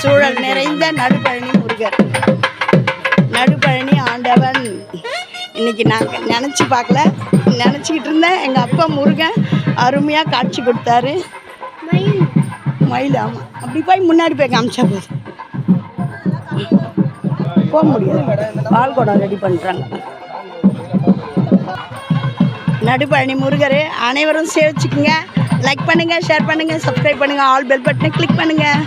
சூழல் நிறைந்த நடுப்பழனி முருகர். நடுப்பழனி ஆண்டவன். இன்னைக்கு நாங்கள் நினச்சி பார்க்கல. நினச்சிக்கிட்டு இருந்தேன். எங்கள் அப்பா முருகன் அருமையாக காட்சி கொடுத்தாரு. மயில். ஆமாம் அப்படி போய் முன்னாடி போய் காமிச்சா போதும். போக முடியாது. பால் குடம் ரெடி பண்ணுறாங்க நடுப்பழனி முருகர் அனைவரும் சேவிச்சுக்குங்க. லைக் பண்ணுங்கள் ஷேர் பண்ணுங்கள் சப்ஸ்கிரைப் பண்ணுங்கள் ஆல் பெல் பட்டனை கிளிக் பண்ணுங்கள்